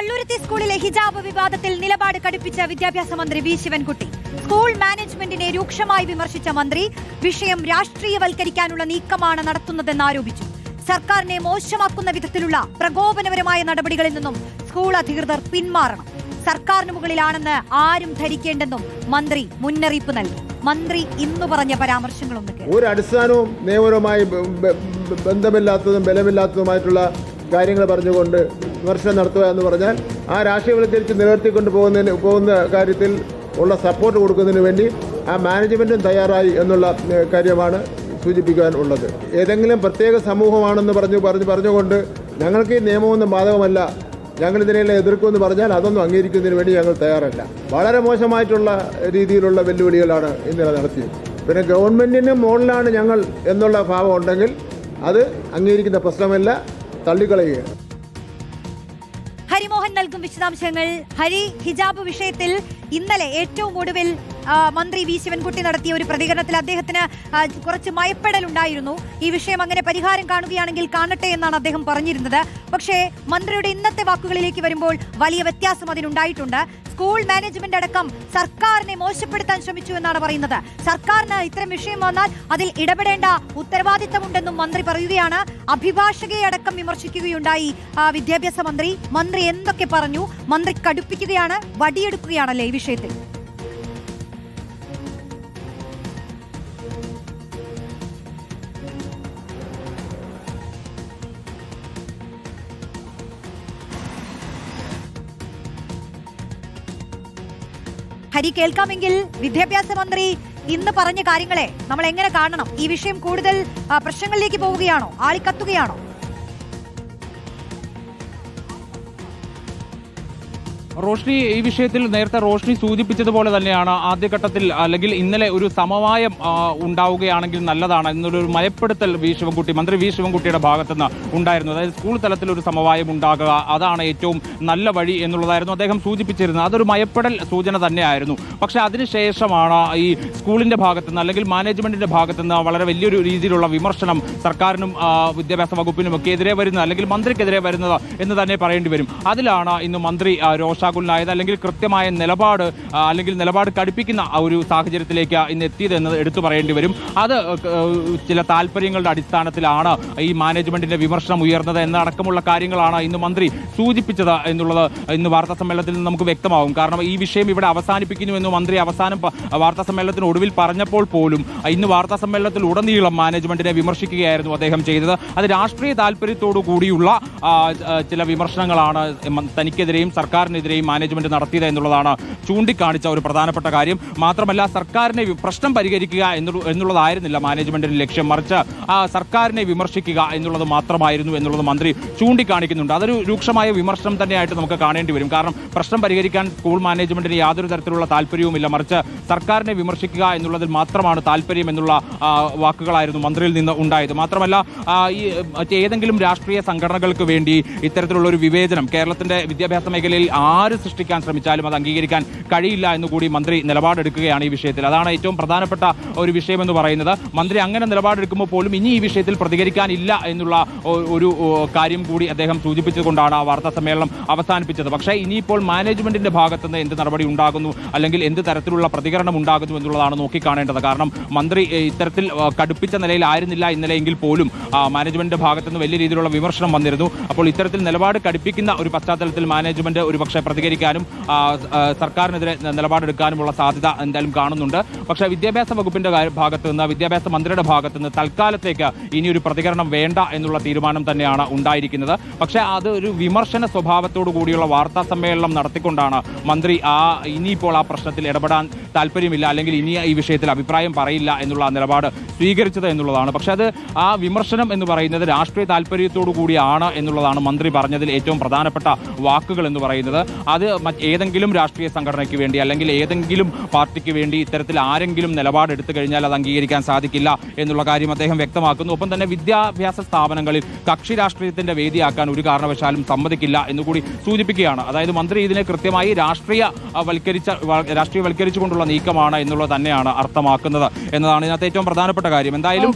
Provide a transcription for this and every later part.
പള്ളുരുത്തി സ്കൂളിലെ ഹിജാബ് വിവാദത്തിൽ നിലപാട് കടുപ്പിച്ച വിദ്യാഭ്യാസ മന്ത്രി വി ശിവൻകുട്ടി. സ്കൂൾ മാനേജ്മെന്റിനെ രൂക്ഷമായി വിമർശിച്ച മന്ത്രി വിഷയം രാഷ്ട്രീയവൽക്കരിക്കാനുള്ള നീക്കമാണ് നടത്തുന്നതെന്ന് ആരോപിച്ചു. സർക്കാരിനെ മോശമാക്കുന്ന വിധത്തിലുള്ള പ്രകോപനപരമായ നടപടികളിൽ നിന്നും സ്കൂൾ അധികൃതർ പിന്മാറണം. സർക്കാരിന് മുകളിലാണെന്ന് ആരും ധരിക്കേണ്ടെന്നും മന്ത്രി മുന്നറിയിപ്പ് നൽകി. മന്ത്രി ഇന്ന് പറഞ്ഞ പരാമർശങ്ങളൊന്നും ഒരു അടിസ്ഥാനവും നിയമപരമായി ബന്ധമില്ലാത്തതും ബലമില്ലാത്തതുമായിട്ടുള്ള കാര്യങ്ങൾ പറഞ്ഞുകൊണ്ട് വിമർശനം നടത്തുക എന്ന് പറഞ്ഞാൽ ആ രാഷ്ട്രീയ രാഷ്ട്രീയവൽക്കരിച്ച് നിലനിർത്തിക്കൊണ്ട് പോകുന്നതിന് പോകുന്ന കാര്യത്തിൽ ഉള്ള സപ്പോർട്ട് കൊടുക്കുന്നതിന് വേണ്ടി ആ മാനേജ്മെന്റും തയ്യാറായി എന്നുള്ള കാര്യമാണ് സൂചിപ്പിക്കാൻ ഉള്ളത്. ഏതെങ്കിലും പ്രത്യേക സമൂഹമാണെന്ന് പറഞ്ഞു പറഞ്ഞു പറഞ്ഞുകൊണ്ട് ഞങ്ങൾക്ക് ഈ നിയമമൊന്നും ബാധകമല്ല ഞങ്ങൾ ഇതിനെല്ലാം എതിർക്കുമെന്ന് പറഞ്ഞാൽ അതൊന്നും അംഗീകരിക്കുന്നതിന് വേണ്ടി ഞങ്ങൾ തയ്യാറല്ല. വളരെ മോശമായിട്ടുള്ള രീതിയിലുള്ള വെല്ലുവിളികളാണ് ഇന്നലെ നടത്തിയത്. പിന്നെ ഗവൺമെന്റിന് മുകളിലാണ് ഞങ്ങൾ എന്നുള്ള ഭാവം ഉണ്ടെങ്കിൽ അത് അംഗീകരിക്കുന്ന പ്രശ്നമല്ല തള്ളിക്കളയുകയാണ്. ഹരിമോഹൻ നൽകും വിശദാംശങ്ങൾ. ഹരി ഹിജാബ് വിഷയത്തിൽ ഇന്നലെ ഏറ്റവും ഒടുവിൽ മന്ത്രി വി ശിവൻകുട്ടി നടത്തിയ ഒരു പ്രതികരണത്തിൽ അദ്ദേഹത്തിന് കുറച്ച് മയപ്പെടലുണ്ടായിരുന്നു ഈ വിഷയം അങ്ങനെ പരിഹാരം കാണുകയാണെങ്കിൽ കാണട്ടെ എന്നാണ് അദ്ദേഹം പറഞ്ഞിരുന്നത്. പക്ഷേ മന്ത്രിയുടെ ഇന്നത്തെ വാക്കുകളിലേക്ക് വരുമ്പോൾ വലിയ വ്യത്യാസം അതിനുണ്ടായിട്ടുണ്ട്. സ്കൂൾ മാനേജ്മെന്റ് അടക്കം സർക്കാരിനെ മോശപ്പെടുത്താൻ ശ്രമിച്ചു എന്നാണ് പറയുന്നത്. സർക്കാരിന് ഇത്തരം വിഷയം വന്നാൽ അതിൽ ഇടപെടേണ്ട ഉത്തരവാദിത്തമുണ്ടെന്നും മന്ത്രി പറയുകയാണ്. അഭിഭാഷകയെ അടക്കം വിമർശിക്കുകയുണ്ടായി. വിദ്യാഭ്യാസ മന്ത്രി മന്ത്രി എന്തൊക്കെ പറഞ്ഞു? മന്ത്രി കടുപ്പിക്കുകയാണ് വടിയെടുക്കുകയാണല്ലേ ഈ വിഷയത്തിൽ? ഹരി കേൾക്കാമെങ്കിൽ വിദ്യാഭ്യാസ മന്ത്രി ഇന്ന് പറഞ്ഞ കാര്യങ്ങളെ നമ്മൾ എങ്ങനെ കാണണം? ഈ വിഷയം കൂടുതൽ പ്രശ്നങ്ങളിലേക്ക് പോവുകയാണോ? ആളിക്കത്തുകയാണോ? റോഷ്നി ഈ വിഷയത്തിൽ നേരത്തെ റോഷ്നി സൂചിപ്പിച്ചതുപോലെ തന്നെയാണ് ആദ്യഘട്ടത്തിൽ അല്ലെങ്കിൽ ഇന്നലെ ഒരു സമവായം ഉണ്ടാവുകയാണെങ്കിൽ നല്ലതാണ് എന്നൊരു മയപ്പെടുത്തൽ വി. ശിവൻകുട്ടി മന്ത്രി വി. ശിവൻകുട്ടിയുടെ ഭാഗത്തുനിന്ന് ഉണ്ടായിരുന്നു. അതായത് സ്കൂൾ തലത്തിൽ ഒരു സമവായം ഉണ്ടാകുക അതാണ് ഏറ്റവും നല്ല വഴി എന്നുള്ളതായിരുന്നു അദ്ദേഹം സൂചിപ്പിച്ചിരുന്നത്. അതൊരു മയപ്പെടൽ സൂചന തന്നെയായിരുന്നു. പക്ഷേ അതിനുശേഷമാണ് ഈ സ്കൂളിന്റെ ഭാഗത്തുനിന്ന് അല്ലെങ്കിൽ മാനേജ്മെന്റിന്റെ ഭാഗത്തുനിന്ന് വളരെ വലിയൊരു രീതിയിലുള്ള വിമർശനം സർക്കാരിനും വിദ്യാഭ്യാസ വകുപ്പിനും ഒക്കെ എതിരെ വരുന്നത് അല്ലെങ്കിൽ മന്ത്രിക്കെതിരെ വരുന്നത് എന്ന് തന്നെ പറയേണ്ടി വരും. അതിലാണ് ഇന്ന് മന്ത്രി ആ, രോഷാകുലനായത് അല്ലെങ്കിൽ കൃത്യമായ നിലപാട് അല്ലെങ്കിൽ നിലപാട് കടുപ്പിക്കുന്ന ഒരു സാഹചര്യത്തിലേക്ക് ഇന്ന് എത്തിയത് എടുത്തു പറയേണ്ടി വരും. അത് ചില താല്പര്യങ്ങളുടെ അടിസ്ഥാനത്തിലാണ് ഈ മാനേജ്മെന്റിന്റെ വിമർശനം ഉയർന്നത് എന്നടക്കമുള്ള കാര്യങ്ങളാണ് ഇന്ന് മന്ത്രി സൂചിപ്പിച്ചത് എന്നുള്ളത് ഇന്ന് വാർത്താ സമ്മേളനത്തിൽ നിന്ന് നമുക്ക് വ്യക്തമാകും കാരണം ഈ വിഷയം ഇവിടെ അവസാനിപ്പിക്കുന്നു എന്ന് മന്ത്രി അവസാനം വാർത്താ സമ്മേളനത്തിന് ഒടുവിൽ പറഞ്ഞപ്പോൾ പോലും ഇന്ന് വാർത്താ സമ്മേളനത്തിൽ ഉടനീളം മാനേജ്മെന്റിനെ വിമർശിക്കുകയായിരുന്നു അദ്ദേഹം ചെയ്തത്. അത് രാഷ്ട്രീയ താല്പര്യത്തോടു കൂടിയുള്ള ചില വിമർശനങ്ങളാണ് തനിക്കെതിരെയും സർക്കാരിനെതിരെയും മാനേജ്മെന്റ് നടത്തിയത് എന്നുള്ളതാണ് ചൂണ്ടിക്കാണിച്ച ഒരു പ്രധാനപ്പെട്ട കാര്യം. മാത്രമല്ല സർക്കാരിനെ പ്രശ്നം പരിഹരിക്കുക എന്നുള്ളതായിരുന്നില്ല മാനേജ്മെന്റിന്റെ ലക്ഷ്യം. മറിച്ച് ആ സർക്കാരിനെ വിമർശിക്കുക എന്നുള്ളത് മാത്രമായിരുന്നു എന്നുള്ളത് മന്ത്രി ചൂണ്ടിക്കാണിക്കുന്നുണ്ട്. അതൊരു രൂക്ഷമായ വിമർശനം തന്നെയായിട്ട് നമുക്ക് കാണേണ്ടി വരും. കാരണം പ്രശ്നം പരിഹരിക്കാൻ സ്കൂൾ മാനേജ്മെന്റിന് യാതൊരു തരത്തിലുള്ള താല്പര്യവുമില്ല. മറിച്ച് സർക്കാരിനെ വിമർശിക്കുക എന്നുള്ളതിൽ മാത്രമാണ് താല്പര്യം എന്നുള്ള വാക്കുകളായിരുന്നു മന്ത്രിയിൽ നിന്ന് ഉണ്ടായത്. മാത്രമല്ല ഈ ഏതെങ്കിലും രാഷ്ട്രീയ സംഘടനകൾക്ക് വേണ്ടി ഇത്തരത്തിലുള്ള ഒരു വിവേചനം കേരളത്തിന്റെ വിദ്യാഭ്യാസ മേഖലയിൽ ആര് സൃഷ്ടിക്കാൻ ശ്രമിച്ചാലും അത് അംഗീകരിക്കാൻ കഴിയില്ല എന്ന് കൂടി മന്ത്രി നിലപാടെടുക്കുകയാണ് ഈ വിഷയത്തിൽ. അതാണ് ഏറ്റവും പ്രധാനപ്പെട്ട ഒരു വിഷയമെന്ന് പറയുന്നത്. മന്ത്രി അങ്ങനെ നിലപാടെടുക്കുമ്പോൾ പോലും ഇനി ഈ വിഷയത്തിൽ പ്രതികരിക്കാനില്ല എന്നുള്ള ഒരു കാര്യം കൂടി അദ്ദേഹം സൂചിപ്പിച്ചുകൊണ്ടാണ് ആ വാർത്താ സമ്മേളനം അവസാനിപ്പിച്ചത്. പക്ഷേ ഇനിയിപ്പോൾ മാനേജ്മെന്റിന്റെ ഭാഗത്തുനിന്ന് എന്ത് നടപടി ഉണ്ടാകുന്നു അല്ലെങ്കിൽ എന്ത് തരത്തിലുള്ള പ്രതികരണം ഉണ്ടാകുന്നു എന്നുള്ളതാണ് നോക്കിക്കാണേണ്ടത്. കാരണം മന്ത്രി ഇത്തരത്തിൽ കടുപ്പിച്ച നിലയിലായിരുന്നില്ല ഇന്നലെ എങ്കിൽ പോലും മാനേജ്മെന്റ് മാനേജ്മെന്റിന്റെ ഭാഗത്തുനിന്ന് വലിയ രീതിയിലുള്ള വിമർശനം വന്നിരുന്നു. അപ്പോൾ ഇത്തരത്തിൽ നിലപാട് കടുപ്പിക്കുന്ന ഒരു പശ്ചാത്തലത്തിൽ മാനേജ്മെന്റ് ഒരു പക്ഷേ പ്രതികരിക്കാനും സർക്കാരിനെതിരെ നിലപാടെടുക്കാനുമുള്ള സാധ്യത എന്തായാലും കാണുന്നുണ്ട്. പക്ഷേ വിദ്യാഭ്യാസ വകുപ്പിന്റെ ഭാഗത്തു നിന്ന് വിദ്യാഭ്യാസ മന്ത്രിയുടെ ഭാഗത്ത് നിന്ന് തൽക്കാലത്തേക്ക് ഇനിയൊരു പ്രതികരണം വേണ്ട എന്നുള്ള തീരുമാനം തന്നെയാണ് ഉണ്ടായിരിക്കുന്നത്. പക്ഷേ അത് ഒരു വിമർശന സ്വഭാവത്തോടു കൂടിയുള്ള വാർത്താ സമ്മേളനം നടത്തിക്കൊണ്ടാണ് മന്ത്രി ആ ഇനിയിപ്പോൾ ആ പ്രശ്നത്തിൽ ഇടപെടാൻ താല്പര്യമില്ല അല്ലെങ്കിൽ ഇനി ഈ വിഷയത്തിൽ അഭിപ്രായം പറയില്ല എന്നുള്ള നിലപാട് സ്വീകരിച്ചത് എന്നുള്ളതാണ്. പക്ഷേ അത് ആ വിമർശനം എന്ന് പറയുന്നത് രാഷ്ട്രീയ താല്പര്യത്തോടു കൂടിയാണ് എന്നുള്ളതാണ് മന്ത്രി പറഞ്ഞതിൽ ഏറ്റവും പ്രധാനപ്പെട്ട വാക്കുകൾ എന്ന് പറയുന്നത്. അത് ഏതെങ്കിലും രാഷ്ട്രീയ സംഘടനയ്ക്ക് വേണ്ടി അല്ലെങ്കിൽ ഏതെങ്കിലും പാർട്ടിക്ക് വേണ്ടി ഇത്തരത്തിൽ ആരെങ്കിലും നിലപാടെടുത്തു കഴിഞ്ഞാൽ അത് അംഗീകരിക്കാൻ സാധിക്കില്ല എന്നുള്ള കാര്യം അദ്ദേഹം വ്യക്തമാക്കുന്നു. ഒപ്പം തന്നെ വിദ്യാഭ്യാസ സ്ഥാപനങ്ങളിൽ കക്ഷി രാഷ്ട്രീയത്തിന്റെ വേദിയാക്കാൻ ഒരു കാരണവശാലും സമ്മതിക്കില്ല എന്നുകൂടി സൂചിപ്പിക്കുകയാണ്. അതായത് മന്ത്രി ഇതിനെ കൃത്യമായി രാഷ്ട്രീയ വൽക്കരിച്ച വൽക്കരിച്ച വ- രാഷ്ട്രീയവൽക്കരിച്ചുകൊണ്ടുള്ള നീക്കമാണ് എന്നുള്ളത് തന്നെയാണ് അർത്ഥമാക്കുന്നത് എന്നതാണ് ഇതിനകത്ത് ഏറ്റവും പ്രധാനപ്പെട്ട കാര്യം. എന്തായാലും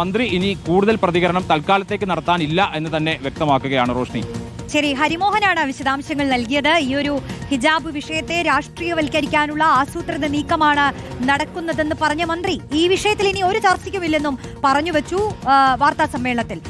മന്ത്രി ഇനി കൂടുതൽ പ്രതികരണം തൽക്കാലത്തേക്ക് നടത്താനില്ല എന്ന് തന്നെ വ്യക്തമാക്കുകയാണ് റോഷ്നി. ശരി ഹരിമോഹനാണ് വിശദാംശങ്ങൾ നൽകിയത്. ഈ ഒരു ഹിജാബ് വിഷയത്തെ രാഷ്ട്രീയവൽക്കരിക്കാനുള്ള ആസൂത്രിത നീക്കമാണ് നടക്കുന്നതെന്ന് പറഞ്ഞ മന്ത്രി ഈ വിഷയത്തിൽ ഇനി ഒരു ചർച്ചയ്ക്കുമില്ലെന്നും പറഞ്ഞു വെച്ചു വാർത്താ സമ്മേളനത്തിൽ.